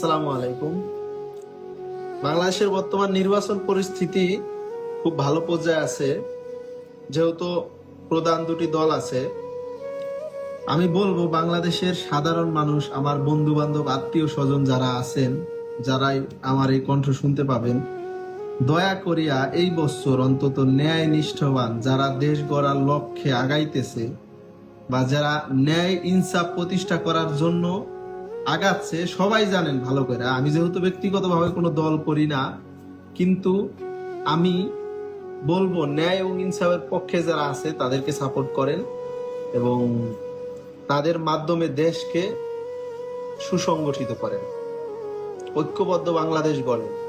আসসালামু আলাইকুম। বাংলাদেশের বর্তমান নির্বাচন পরিস্থিতি খুব ভালো পর্যায়ে আছে। যেহেতু প্রধান দুটি দল আছে, আমি বলব বাংলাদেশের সাধারণ মানুষ, আমার বন্ধু বান্ধব আত্মীয় স্বজন যারা আছেন, যারাই আমার এই কণ্ঠ শুনতে পাবেন, দয়া করিয়া এই বছর অন্তত ন্যায় নিষ্ঠবান যারা দেশ গড়ার লক্ষ্যে আগাইতেছে বা যারা ন্যায় ইনসাফ প্রতিষ্ঠা করার জন্য আগাচ্ছে, সবাই জানেন ভালো করে। আমি যেহেতু ব্যক্তিগতভাবে কোনো দল করি না, কিন্তু আমি বলব, ন্যায় এবং ইনসাফের পক্ষে যারা আছে, তাদেরকে সাপোর্ট করেন এবং তাদের মাধ্যমে দেশকে সুসংগঠিত করেন। ঐক্যবদ্ধ বাংলাদেশ গড়েন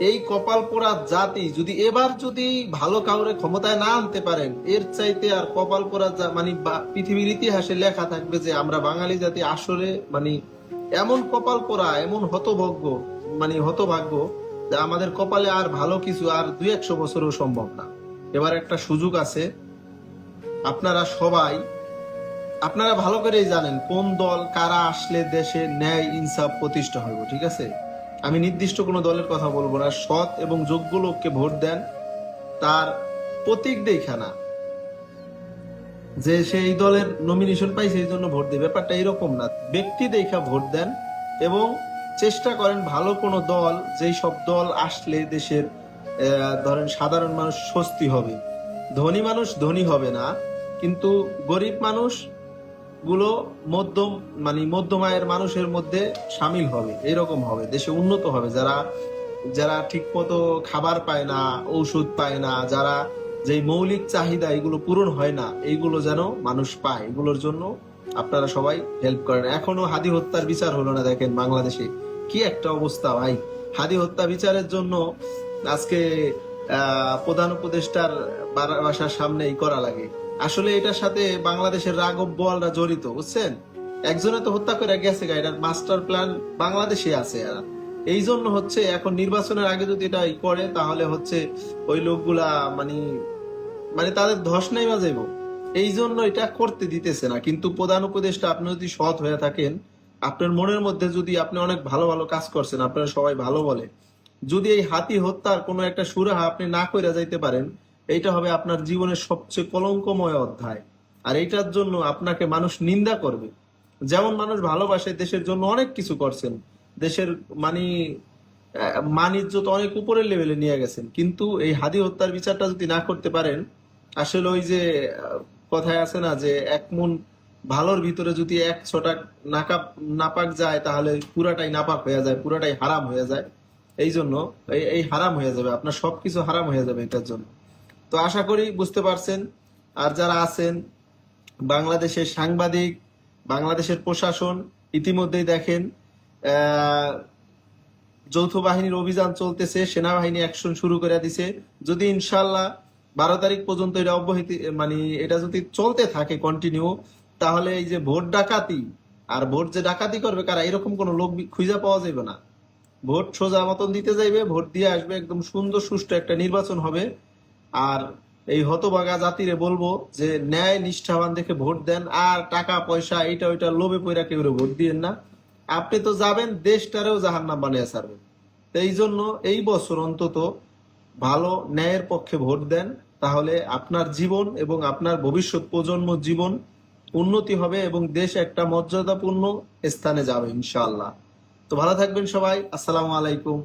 এই কপাল পোড়া জাতি যদি এবার যদি ভালো কাউরে ক্ষমতায় না আনতে পারেন, এর চাইতে আর কপাল পোড়া মানে পৃথিবীর ইতিহাসে লেখা থাকবে যে আমরা বাঙালি জাতি আসলে মানে এমন কপাল পোড়া, এমন হতভগ্য মানে হতভাগ্য যে আমাদের কপালে আর ভালো কিছু আর দুই একশো বছরও সম্ভব না। এবার একটা সুযোগ আছে। আপনারা সবাই, আপনারা ভালো করেই জানেন কোন দল কারা আসলে দেশে ন্যায় ইনসাফ প্রতিষ্ঠা হইব ঠিক আছে? আমি নির্দিষ্ট কোনো দলের কথা বলব না। সৎ এবং যোগ্য লোককে ভোট দেন তার প্রতীক দেখা না যে সেই দলের নমিনেশন পাইছে এই জন্য ভোট দেবে ব্যাপারটা এরকম না। ব্যক্তি দেখা ভোট দেন এবং চেষ্টা করেন ভালো কোনো দল, যেই সব দল আসলে দেশের ধরেন সাধারণ মানুষ স্বস্তি হবে। ধনী মানুষ ধনী হবে না, কিন্তু গরিব মানুষ গুলো মধ্যম মানে মধ্যম আয়ের মানুষের মধ্যে সামিল হবে, এরকম হবে, দেশে উন্নত হবে। যারা যারা ঠিক মতো খাবার পায় না, ঔষধ পায় না, যারা যে মৌলিক চাহিদা এগুলো পূরণ হয় না, এইগুলো যেন মানুষ পায়, এগুলোর জন্য আপনারা সবাই হেল্প করেন। এখনও হাদি হত্যার বিচার হলো না দেখেন বাংলাদেশে। কি একটা অবস্থা ভাই। হাদি হত্যা বিচারের জন্য আজকে প্রধান উপদেষ্টার বাসার সামনেই করা লাগে। আসলে এটার সাথে বাংলাদেশের রাঘব বোয়ালরা জড়িত বুঝছেন? একজনে তো হত্যা করে গেছে গা, এটার মাস্টার প্ল্যান বাংলাদেশে আছে এরা। এই জন্য হচ্ছে এখন নির্বাচনের আগে যদি এটা করে তাহলে হচ্ছে ওই লোকগুলা মানে মানে তাদের ধস নাই বাজাইব। এই জন্য এটা করতে দিতেছে না। কিন্তু প্রধান উপদেশটা আপনি যদি সৎ হয়ে থাকেন আপনার মনের মধ্যে যদি আপনি অনেক ভালো ভালো কাজ করছেন আপনারা সবাই ভালো বলে যদি এই হাতি হত্যার কোনো একটা সুরাহা আপনি না কইরা যাইতে পারেন এইটা হবে আপনার জীবনের সবচেয়ে কলঙ্কময় অধ্যায়। আর এইটার জন্য আপনাকে মানুষ নিন্দা করবে। যেমন মানুষ ভালোবাসে, দেশের জন্য অনেক কিছু করছেন। দেশের মানি মানিজ্য তো অনেক উপরের লেভেলে নিয়ে গেছেন। কিন্তু এই হাদি হত্যার বিচারটা যদি না করতে পারেন, আসলে ওই যে কথায় আছে না যে, এক মন ভালোর ভিতরে যদি এক ছটাক নাকাপ, নাপাক যায়, তাহলে পুরাটাই নাপাক হয়ে যায়, পুরাটাই হারাম হয়ে যায়। এই জন্য এই হারাম হয়ে যাবে, আপনার সবকিছু হারাম হয়ে যাবে এটার জন্য। তো আশা করি বুঝতে পারছেন। আর যারা আছেন, বাংলাদেশের সাংবাদিক, বাংলাদেশের প্রশাসন, ইতিমধ্যেই দেখেন যৌথ বাহিনীর অভিযান চলতেছে, সেনাবাহিনী অ্যাকশন শুরু করে দিছে। যদি ইনশাল্লাহ বারো তারিখ পর্যন্ত এটা অব্যাহতি মানে এটা যদি চলতে থাকে কন্টিনিউ তাহলে এই যে ভোট ডাকাতি, আর ভোট যে ডাকাতি করবে কারা, এরকম কোন লোক খুঁজে পাওয়া যাবে না। ভোট সোজা মতন দিতে যাইবে, ভোট দিয়ে আসবে, একদম সুন্দর সুষ্ঠু একটা নির্বাচন হবে। আর এই হতবাগা জাতিরে বলব যে ন্যায় নিষ্ঠাবান দেখে ভোট দেন, আর টাকা, পয়সা, এইটা, ওইটা লোভে পয়রা কেউ ভোট দিয়েন না। আপনি তো যাবেন, দেশটারেও জাহান্নাম বানিয়ে ছাড়বেন। এই জন্য এই বছর অন্তত ভালো ন্যায়ের পক্ষে ভোট দেন, তাহলে আপনার জীবন এবং আপনার ভবিষ্যৎ প্রজন্ম জীবন উন্নতি হবে এবং দেশ একটা মর্যাদাপূর্ণ স্থানে যাবে, ইনশাআল্লাহ। তো ভালো থাকবেন সবাই, আসসালামু আলাইকুম।